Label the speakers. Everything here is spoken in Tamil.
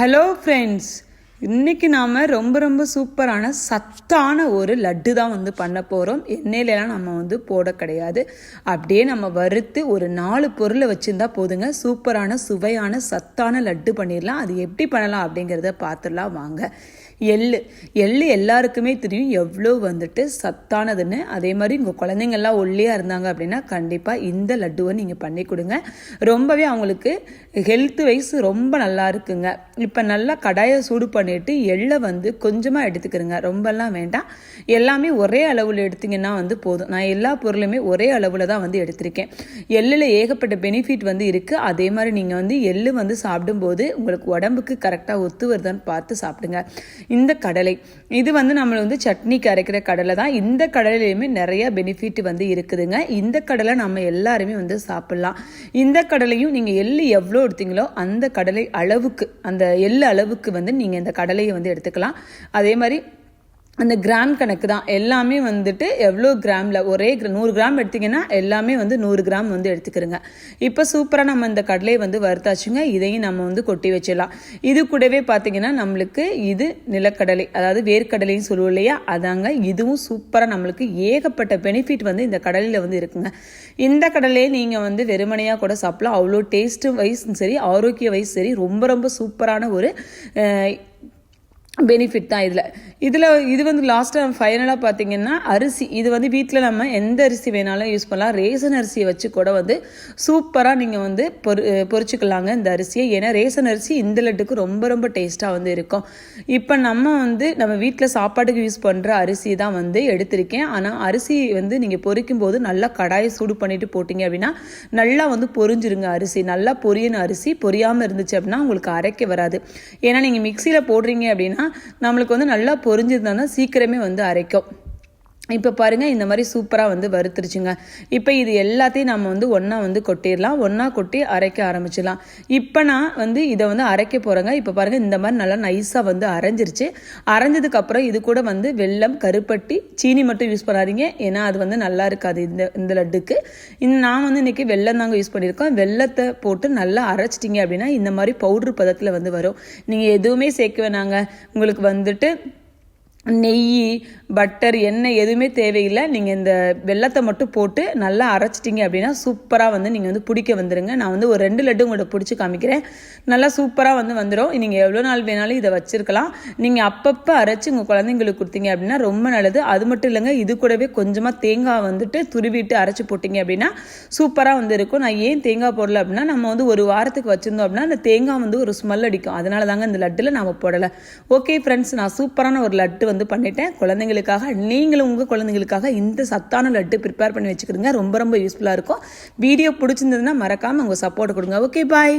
Speaker 1: ஹலோ ஃப்ரெண்ட்ஸ் இன்றைக்கி நாம் ரொம்ப ரொம்ப சூப்பரான சத்தான ஒரு லட்டு தான் வந்து பண்ண போகிறோம் எண்ணெயிலலாம் நம்ம வந்து போட கிடையாது. அப்படியே நம்ம வறுத்து ஒரு நாலு பொருளை வச்சுருந்தா போதுங்க. சூப்பரான சுவையான சத்தான லட்டு பண்ணிடலாம் அது எப்படி பண்ணலாம் அப்படிங்கிறத பார்த்துடலாம். வாங்க. எள்ளு. எள்ளு எல்லாருக்குமே தெரியும் எவ்வளோ வந்துட்டு சத்தானதுன்னு. அதே மாதிரி உங்கள் குழந்தைங்கள்லாம் ஒல்லியாக இருந்தாங்க அப்படின்னா கண்டிப்பாக இந்த லட்டுவை நீங்கள் பண்ணி கொடுங்க. ரொம்பவே அவங்களுக்கு ஹெல்த் வைஸ் ரொம்ப நல்லா இருக்குங்க. இப்போ நல்லா கடாயை சூடு பண்ணிட்டு எள்ளை வந்து கொஞ்சமாக எடுத்துக்கிறங்க. ரொம்பலாம் வேண்டாம். எல்லாமே ஒரே அளவில் எடுத்தீங்கன்னா வந்து போதும். நான் எல்லா பொருளுமே ஒரே அளவில் தான் வந்து எடுத்திருக்கேன். எள்ளில் ஏகப்பட்ட பெனிஃபிட் வந்து இருக்குது அதே மாதிரி நீங்கள் வந்து எள்ளு வந்து சாப்பிடும்போது உங்களுக்கு உடம்புக்கு கரெக்டாக ஒத்து வருதான்னு பார்த்து சாப்பிடுங்க. இந்த கடலை. இது வந்து நம்ம வந்து சட்னிக்கு அரைக்கிற கடலை தான். இந்த கடலையுமே நிறைய பெனிஃபிட் வந்து இருக்குதுங்க. இந்த கடலை நம்ம எல்லாருமே வந்து சாப்பிட்லாம். இந்த கடலையும் நீங்கள் எள்ளு எவ்வளோ எடுத்தீங்களோ அந்த கடலை அளவுக்கு அந்த எள்ளு அளவுக்கு வந்து நீங்கள் இந்த கடலையை வந்து எடுத்துக்கலாம். அதே மாதிரி அந்த கிராம் கணக்கு தான். எல்லாமே வந்துட்டு எவ்வளோ கிராமில் ஒரே நூறு கிராம் எடுத்தீங்கன்னா எல்லாமே வந்து நூறு கிராம் வந்து எடுத்துக்கிறோங்க. இப்போ சூப்பராக நம்ம இந்த கடலையை வந்து வறுத்தாச்சுங்க. இதையும் நம்ம வந்து கொட்டி வச்சிடலாம். இது கூடவே பார்த்தீங்கன்னா நம்மளுக்கு இது நிலக்கடலை அதாவது வேர்க்கடலைன்னு சொல்லுவோம் இல்லையா? அதாங்க இதுவும் சூப்பராக நம்மளுக்கு ஏகப்பட்ட பெனிஃபிட் வந்து இந்த கடலையில் வந்து இருக்குங்க. இந்த கடலையை நீங்கள் வந்து வெறுமனையாக கூட சாப்பிடலாம். அவ்வளோ டேஸ்ட்டு வைஸும் சரி ஆரோக்கிய வைஸ் சரி ரொம்ப ரொம்ப சூப்பரான ஒரு பெனிஃபிட் தான் இதில். இதில் இது வந்து லாஸ்ட்டாக ஃபைனலாக பார்த்தீங்கன்னா அரிசி. இது வந்து வீட்டில் நம்ம எந்த அரிசி வேணாலும் யூஸ் பண்ணலாம். ரேசன் அரிசியை வச்சு கூட வந்து சூப்பராக நீங்கள் வந்து பொரி அஹ் பொரிச்சுக்கலாங்க இந்த அரிசியை. ஏன்னா ரேசன் அரிசி இந்த லட்டுக்கு ரொம்ப ரொம்ப டேஸ்ட்டாக வந்து இருக்கும். இப்போ நம்ம வந்து நம்ம வீட்டில் சாப்பாட்டுக்கு யூஸ் பண்ணுற அரிசி தான் வந்து எடுத்திருக்கேன். ஆனால் அரிசி வந்து நீங்கள் பொரிக்கும் போது நல்லா கடாயை சூடு பண்ணிட்டு போட்டிங்க அப்படின்னா நல்லா வந்து பொரிஞ்சிருங்க அரிசி. நல்லா பொரியன அரிசி. பொரியாமல் இருந்துச்சு அப்படின்னா உங்களுக்கு அரைக்க வராது. ஏன்னா நீங்கள் மிக்சியில் போடுறீங்க அப்படின்னா நம்மளுக்கு வந்து நல்லா பொரிஞ்சிருந்தா சீக்கிரமே வந்து அரைக்கும். இப்போ பாருங்க இந்த மாதிரி சூப்பராக வந்து வறுத்துருச்சுங்க. இப்போ இது எல்லாத்தையும் நம்ம வந்து ஒன்றா வந்து கொட்டிடலாம். ஒன்றா கொட்டி அரைக்க ஆரம்பிச்சிடலாம். இப்போ நான் வந்து இதை வந்து அரைக்க போகிறேங்க இப்போ பாருங்க இந்த மாதிரி நல்லா நைஸாக வந்து அரைஞ்சிருச்சு. அரைஞ்சதுக்கப்புறம் இது கூட வந்து வெல்லம் கருப்பட்டி சீனி மட்டும் யூஸ் பண்ணாதீங்க. ஏன்னா அது வந்து நல்லா இருக்காது இந்த இந்த லட்டுக்கு. இந்த நான் வந்து இன்னைக்கு வெள்ளம் தாங்க யூஸ் பண்ணியிருக்கோம். வெல்லத்தை போட்டு நல்லா அரைச்சிட்டிங்க அப்படின்னா இந்த மாதிரி பவுட்ரு பதத்தில் வந்து வரும். நீங்கள் எதுவுமே சேர்க்க வேணாங்க. உங்களுக்கு வந்துட்டு நெய் பட்டர் எண்ணெய் எதுவுமே தேவையில்லை. நீங்கள் இந்த வெள்ளத்தை மட்டும் போட்டு நல்லா அரைச்சிட்டிங்க அப்படின்னா சூப்பராக வந்து நீங்கள் வந்து பிடிக்க வந்துடுங்க நான் வந்து ஒரு ரெண்டு லட்டு உங்கள்கிட்ட பிடிச்சி காமிக்கிறேன். நல்லா சூப்பராக வந்து வந்துடும் நீங்கள் எவ்வளோ நாள் வேணாலும் இதை வச்சுருக்கலாம். நீங்கள் அப்பப்போ அரைச்சி உங்கள் குழந்தைங்களுக்கு கொடுத்தீங்க அப்படின்னா ரொம்ப நல்லது. அது மட்டும் இல்லைங்க இது கூடவே கொஞ்சமாக தேங்காய் வந்துட்டு துருவிட்டு அரைச்சி போட்டிங்க அப்படின்னா சூப்பராக வந்து இருக்கும். நான் ஏன் தேங்காய் போடல அப்படின்னா நம்ம வந்து ஒரு வாரத்துக்கு வச்சுருந்தோம் அப்படின்னா அந்த தேங்காய் வந்து ஒரு ஸ்மெல் அடிக்கும். அதனால தாங்க இந்த லட்டில் நம்ம போடலை. ஓகே ஃப்ரெண்ட்ஸ் நான் சூப்பரான ஒரு லட்டு வந்து பண்ணிட்டேன். குழந்தைங்களுக்காக நீங்களும் உங்கள் குழந்தைங்களுக்காக இந்த சத்தான லட்டு ப்ரிப்பேர் பண்ணி வச்சுக்கிடுங்க. ரொம்ப ரொம்ப யூஸ்ஃபுல்லாக இருக்கும். வீடியோ பிடிச்சிருந்ததுன்னா மறக்காமல் உங்கள் சப்போர்ட் கொடுங்க. Okay bye